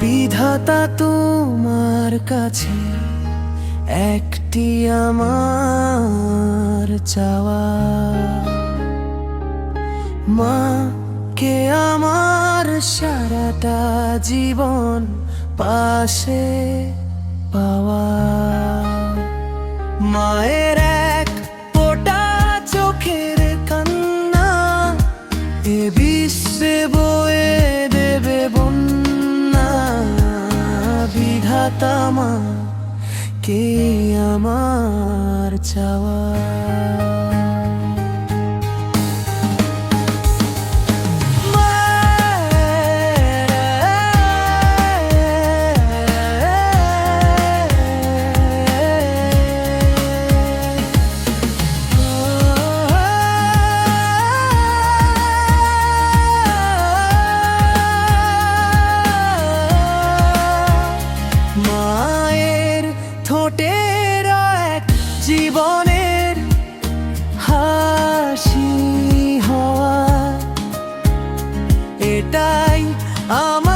বিধাতা তোমার কাছে, একটি আমার চাওয়া। মা কে আমার সারাটা জীবন পাশে পাওয়া। মায়ের এক পোটা চোখের কান্না, এ বিশ্বে বয়ে বিধাতা মা কে আমার চাওয়া? জীবনের হাসি হওয়া এটাই আমার